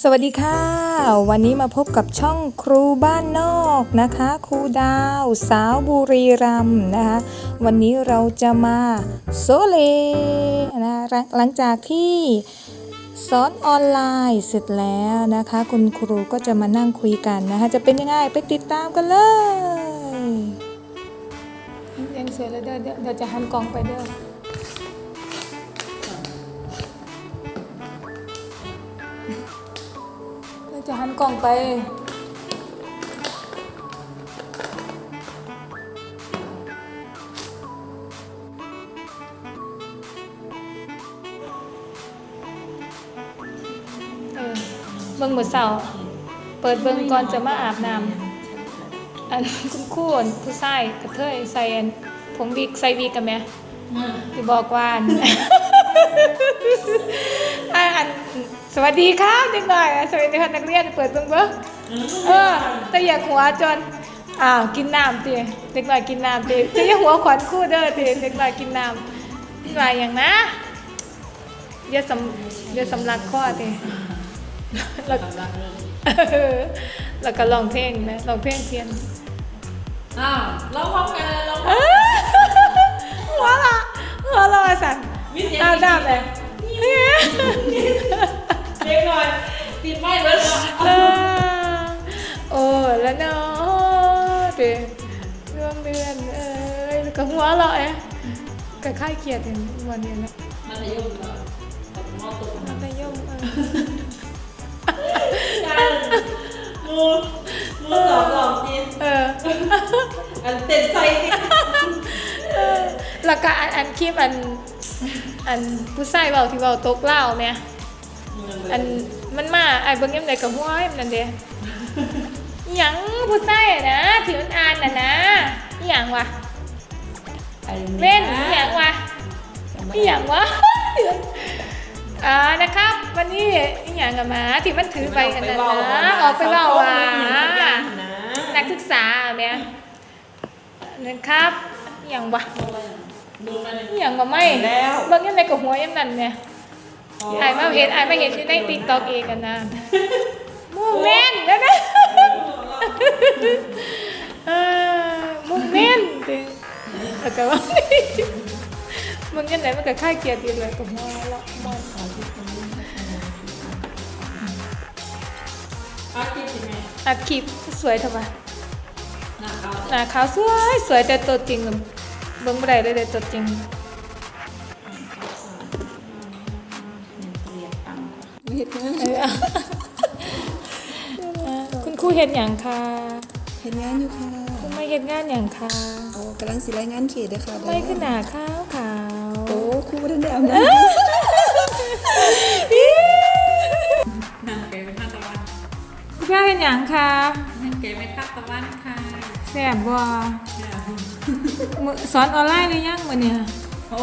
สวัสดีค่ะ วันนี้มาพบกับช่องครูบ้านนอกนะคะ ครูดาว สาวบุรีรัมนะคะ วันนี้เราจะมาโซเลนะหลังหลังจากที่สอนออนไลน์เสร็จแล้วนะคะ คุณครูก็จะมานั่งคุยกันนะคะ จะเป็นยังไงไปติดตามกันเลยยังเสร็จแล้วเดี๋ยวเดี๋ยวจะหันกล่องไปเด้อ จะหันกล่องไป เออ เบิ่งมื้อเช้าเปิดเบิ่งก่อนจะมาอาบน้ำอันคุณครูอั่นผู้ชายกระเทยใส่อันผมวิกใส่วิกกันไหมที่บอกว่าอันอ่าอัน สวัสดีครับเด็กหน่อยอะสวัสดีครับนักเรียนเปิดเบิ่งเบิ่งเออแต่อยากหัวจนอ้าวกินน้ำติเด็กหน่อยกินน้ำติจะอย่าหัวขวัญคู่เด้อติเด็กหน่อยกินน้ำนี่ว่าอย่างนะอย่าสำอย่าสำลักข้อติแล้วเออแล้วก็ร้องเพลงนะร้องเพลงเทียนอ้าวเราพร้อมกันเลยเราเอ้ยหัวละหัวละว่าสั่นมีเสียงเอาดาบเลย แล้วก็หัวเราะเอ๊ะก็ค่ายเกียดเห็นวันนี้นะมัธยมเหรอกับมอตุ่มมัธยมเออกันมูมูสองสองจีนเอออันเต็นใส่ดิเออแล้วก็อันอันคลิปอันอันผู้ชายเบาที่เบาตกเหล้าเนี่ยอันมันมาไอ้เบิ่งยังไงกับหัวเอ็มนั่นเด้หยังผู้ชายอะนะที่มันอ่านน่ะนะอหยังวะ เล่นอหยังวะอหยังวะอ่านะครับ วันนี้อหยังกับหมาที่มันถือไปอันนั้นนะออกไปเล่าว่านักศึกษาเนี่ยนะครับอหยังวะดูมาเลยอหยังก็ไม่แล้วเบิ่งยังไงกับหัวยังนั่นเนี่ยไอ้มาเห็นไอ้มาเห็นที่ในติ๊กต็อกเองกันนะมูเมนแล้วนะเออมูเมนติ แล้วก็ว่ามึงยังไงมันก็ค่ายเกียรติเลยกับหัวแล้วมอนอาคิดยังไงอัดคลิปสวยทำไมหน้าขาวสวยสวยแต่ตัวจริงเบิ่งบ่ได้เลยแต่ตัวจริงเออเออคุณครูเห็นอย่างค่ะ เห็นงานอยู่ค่ะ คุณไม่เห็นงานอย่างค่ะโกำลังสิรายงานเขตเด้อค่ะไม่ขึ้นหนาขาวขาวโอ้ครูบ่ทันได้อาบน้นางเก๋เป็นท่าตะวันคุณแม่เห็นอย่างค่ะนางเก๋เป็นท่าตะวันค่ะแสบบ่มื้อสอนออนไลน์หรือยังมื้อเนี่ยโอ้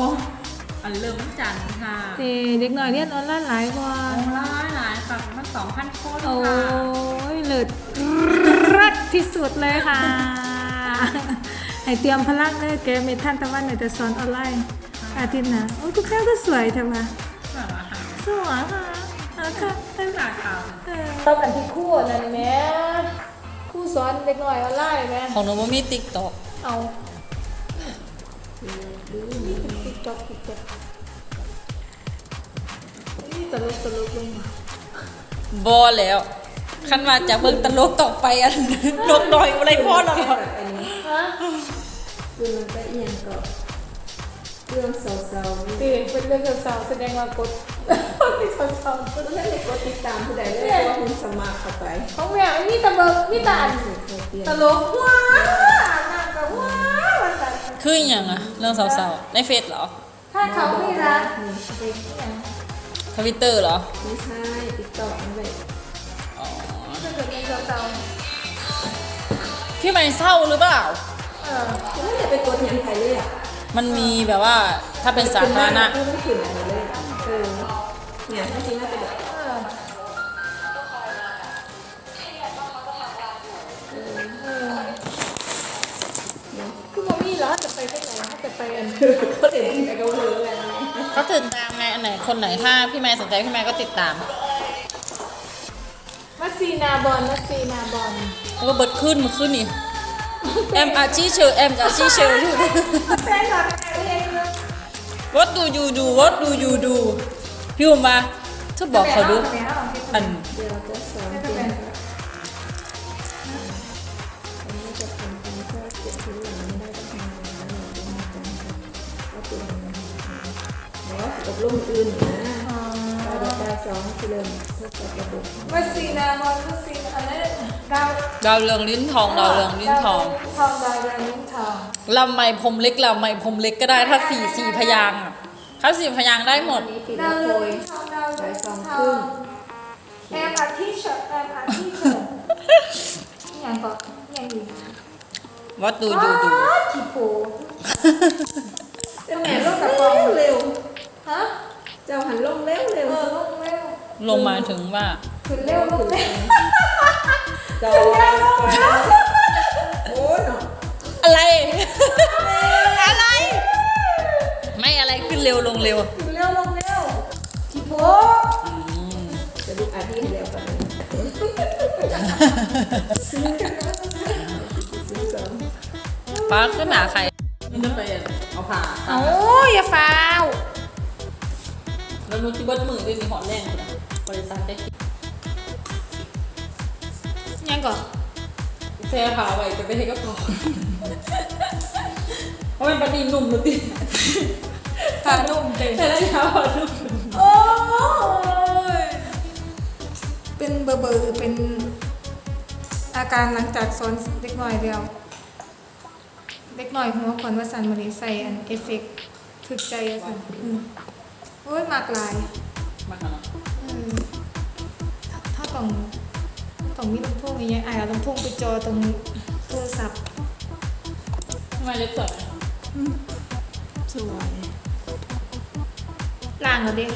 อันเริ่มวันจันทร์ค่ะเด็เด็กหน่อยเรียนออนไลน์หลายกว่าโอ้ร้ายหลายค่ะมันสองพันคนโอ้ค่ะ ยเลิศรักที่สุดเลยค่ะ ให้เตรียมพลังเลยแกมีท่านตะวันเนี่ยจะสอนออนไลน์อาทิตย์หนะโอ้ยทุกแก้วก็สวยใช่ไหมแบบว่าค่ะสวยค่ะเอาค่ะหน้าขาวต้องกันที่คู่นั่นแม่คู่สอนเด็กหน่อยออนไลน์แม่ของหนูบ่มีติ๊กต็อกเอาติ๊กต๊อกติ๊กต๊อกนี่ตลกตลกลงมาบอแล้วคันว่าจะเบิ่งตลกต่อไปอันนกน้อยอะไรพ่อเราหรอกฮะำ คือมันก็เอียงก็เรื่องเศร้าๆตีเป็นเรื่องสาวๆแสดงว่ากดไม่สาวๆก็ต้องได้กดติดตามผู้ใดเลยเพราะว่าคุณสมัครเข้าไปของแม่มีแต่เบิกมีแต่อันเปลี่ยนตลกว้าวนั่งแบบว้าวว่าซั่นคืออหย่างอะเรื่องสาวๆในเฟซเหรอถ้าเขาไม่รักทวิตเตอร์เหรอไม่ใช่ติดต่อมันไปอ๋อ ถ้าเกิดเป็นสาวพี่ไม่เศร้าหรือเปล่า ๆเออก็ไม่ได้ไปกดหยังใครเลยอะมันมีแบบว่าถ้าเป็นสาธารณะไม่ต้องขึ้นอะไรเลยอะเออเนี่ยถ้าจริงน่าจะแบบเออเออคือบ่มีเหรอจะไปที่ไหนจะไปอันก็เด็นแต่ก็เวอร์อะไรเนี่ยเขาติดตามไงอันไหนคนไหนถ้าพี่แม่สนใจพี่แม่ก็ติดตามเมาซีนาบอลมาซีนาบอลแล้วก็เบิดขึ้นมาขึ้นนี่ แอมอาชีเชอแอมอาชีเชอแฟนคลับเองเลย What do you do What do you do พี่อุมาเธอบอกเขาดูอันเดี๋ยวจะสอนเตรียมครับอันนี้จะทำการก็เก็บที่หลังไม่ได้ก็ทำงานแล้วหนูจะมาจังครับก็เตรียมแล้วกับลุ่มอื่นนะตาเด็กตาสองสิเริ่มเพื่อจะกระดูกมาซีนาบอลมาซีนาอะไรดาวดาวเรืองลิ้นทองดาวเรืองลิ้นทองทองดาวเรืองลิ้นทองลำไมพรมเล็กลำไมพรมเล็กก็ได้ถ้าสี่สี่พยางค์อะถ้าสี่พยางค์ได้หมด อันนี้ปิดดาแล้ววเรืโพองยลิ้นทองดาวเรืองบ่ายสองลิ้นทครึ่องงแอมอาทิเชอร์แอมอาทิเชอร์อย่างก่อนอย่างนี้ What do you do ขี้โผเจ้าแม่ลงกับปองเร็วฮะเจ้าหันลงเร็วเร็วเออ ลงเร็วลงมาถึงว่า ขึ้นเร็วลงเร็วจอโอ้ยเนาะอะไร อะไร ไม่อะไรขึ้นเร็วลงเร็ว ขึ้นเร็วลงเร็วขี้โผจะดูอาทิตย์เร็วกันซื้อสองป้าขึ้นหนาใครมันจะไปเอาผ่าโอ้ยอย่าฟาวแล้วนุชที่เบิดมือด้วยมีหอดแรงอยู่นะ บริษัทได้คิดยังก่อนแซ่ผ่าไว้จะไปให้กระเพาะเพราะมันปฏิหนุ่มหรือติฟานุ่มเต็มแต่ละยาวนุ่มโอ้ยเป็นเบอร์เบอร์เป็นอาการหลังจากซ้อนเด็กหน่อยเดียวเด็กหน่อยหัวขอนว่าสันมันนี้ใส่อันเอฟเฟกต์ถึกใจอะสันอืมโอ้ยมากหลายมาค่ะเนาะอืมถ้าถ้า ต้องต้องมีลำโพงอย่างเงี้ยอะเอาลำโพงไปจอตรงโทรศัพท์ทำไมเล็บสวยไหมคะสวยล่างเหรอเด็ก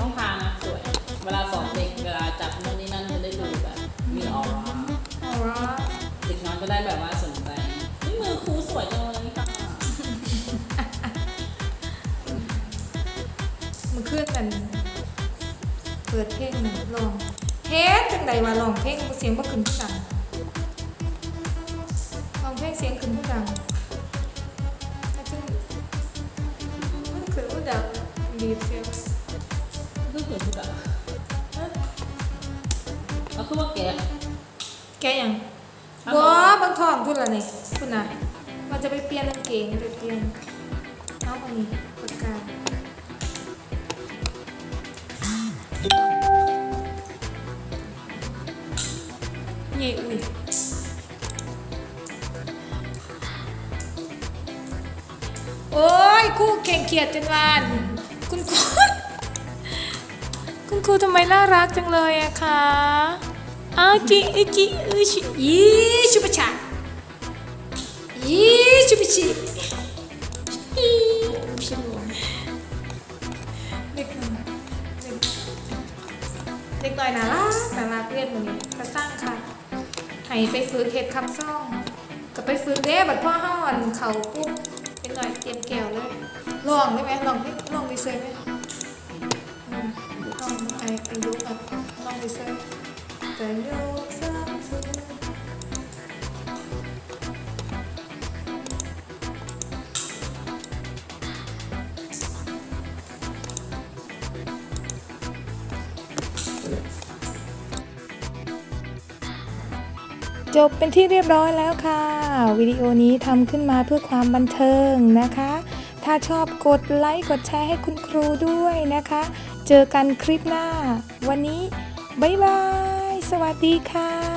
ต้องทานะสวย เวลาสอนเด็กเวลาจับนู่นนี่นั่นจะได้ดูแบบมีออร่าอ๋อเด็กน้อยก็ได้แบบว่าสนใจนี่มือครูสวยจังเลยค่ะมันขึ้นกัน เปิดเพลงหนึ่งลอง เฮ็ดจังใดว่าลองเพลงเสียงบ่ขึ้นผู้ดังลองเพลงเสียงขึ้นผู้ดังแล้วจึงมันขึ้นผู้ดังดีเสียงคือเขินทุกอะแล้วคือว่าแกะแกยังครับบ่บางท้องพุ่นละนี่พุ่นน่ะมันจะไปเปลี่ยนกางเกงไปเปลี่ยนเอาอันนี้ปากกา เย่อุ้ยโอ้ยคู่เก่งเขียดจนวานคุณครูคุณครูทำไมน่ารักจังเลยอะคะอาวจิอิจิอิชิยี่ชุบชายี่ชุบชิอีเด็กหน่อยเด็กเด็กหน่อยน่ารักน่ารักเรียนวันนี้กระสร้างค่ะ ให้ไปฝึกเห็ดคำซ่อง ก็ไปฝึกเด้บัดพ่อห้าวันเขาปุ๊บเป็นหน่อยเตรียมแก้วเลยลองได้ไหมลองให้ลองดีเซลไหมลองไออายุแบบลองดีเซลแต่ยู จบเป็นที่เรียบร้อยแล้วค่ะ วิดีโอนี้ทำขึ้นมาเพื่อความบันเทิงนะคะ ถ้าชอบกดไลค์กดแชร์ให้คุณครูด้วยนะคะ เจอกันคลิปหน้า วันนี้ บ๊ายบาย สวัสดีค่ะ